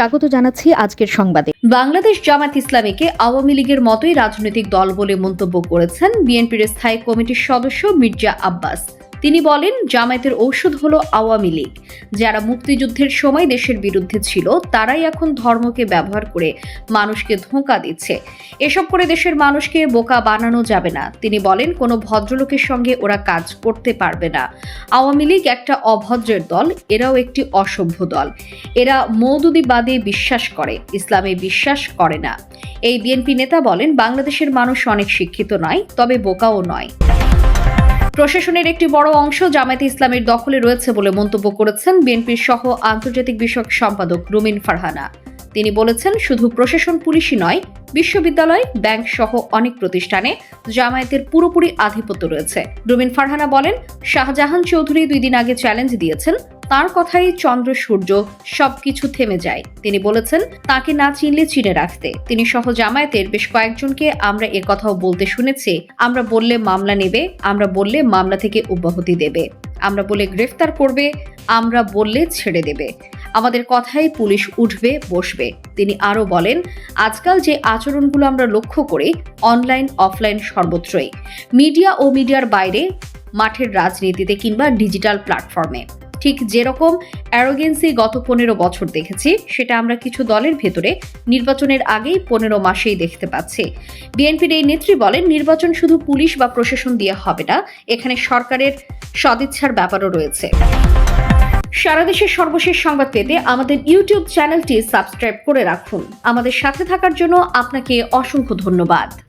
স্বাগত জানাচ্ছি আজকের সংবাদে। বাংলাদেশ জামাত ইসলামীকে আওয়ামী লীগের মতোই রাজনৈতিক দল বলে মন্তব্য করেছেন বিএনপির স্থায়ী কমিটির সদস্য মির্জা আব্বাস। তিনি বলেন, জামায়াতের ঔষধ হলো আওয়ামী লীগ। যারা মুক্তিযুদ্ধের সময় দেশের বিরুদ্ধে ছিল, তারাই এখন ধর্মকে ব্যবহার করে মানুষকে ধোঁকা দিচ্ছে। এসব করে দেশের মানুষকে বোকা বানানো যাবে না। তিনি বলেন, কোনো ভদ্রলোকের সঙ্গে ওরা কাজ করতে পারবে না। আওয়ামী লীগ একটা অভদ্রের দল, এরাও একটি অসভ্য দল। এরা মৌদুদিবাদে বিশ্বাস করে, ইসলামে বিশ্বাস করে না। এই বিএনপি নেতা বলেন, বাংলাদেশের মানুষ অনেক শিক্ষিত নয়, তবে বোকাও নয়। প্রশাসনের একটি বড় অংশ জামায়াতে ইসলামের দখলে রয়েছে বলে মন্তব্য করেছেন বিএনপির সহ আন্তর্জাতিক বিষয়ক সম্পাদক রুমিন ফারহানা। তিনি বলেছেন, শুধু প্রশাসন পুলিশই নয়, বিশ্ববিদ্যালয়, ব্যাংক সহ অনেক প্রতিষ্ঠানে জামায়াতের পুরোপুরি আধিপত্য রয়েছে। রুমিন ফারহানা বলেন, শাহজাহান চৌধুরী দুই দিন আগে চ্যালেঞ্জ দিয়েছেন তার কথাই চন্দ্র, সূর্য সবকিছু থেমে যায়। তিনি বলেছেন, তাকে না চিনলে চিনে রাখতে। তিনি সহ জামায়াতের বেশ কয়েকজনকে আমরা এ কথাও বলতে শুনেছি, আমরা বললে মামলা নেবে, আমরা বললে মামলা থেকে অব্যাহতি দেবে। আমরা বলে গ্রেফতার করবে, আমরা বললে ছেড়ে দেবে। আমাদের কথাই পুলিশ উঠবে, বসবে। তিনি আরও বলেন, আজকাল যে আচরণগুলো আমরা লক্ষ্য করি, অনলাইন, অফলাইন সর্বত্রই। মিডিয়া ও মিডিয়ার বাইরে, মাঠের রাজনীতিতে কিংবা ডিজিটাল প্ল্যাটফর্মে। ঠিক যেরকম অ্যারোগেন্সি গত পনেরো বছর দেখেছি, সেটা আমরা কিছু দলের ভেতরে নির্বাচনের আগেই পনেরো মাসেই দেখতে পাচ্ছি। বিএনপির এই নেত্রী বলেন, নির্বাচন শুধু পুলিশ বা প্রশাসন দিয়ে হবে না, এখানে সরকারের সদিচ্ছার ব্যাপারও রয়েছে। সারা দেশের সর্বশেষ সংবাদ পেতে আমাদের ইউটিউব চ্যানেলটি সাবস্ক্রাইব করে রাখুন। আমাদের সাথে থাকার জন্য আপনাকে অসংখ্য ধন্যবাদ।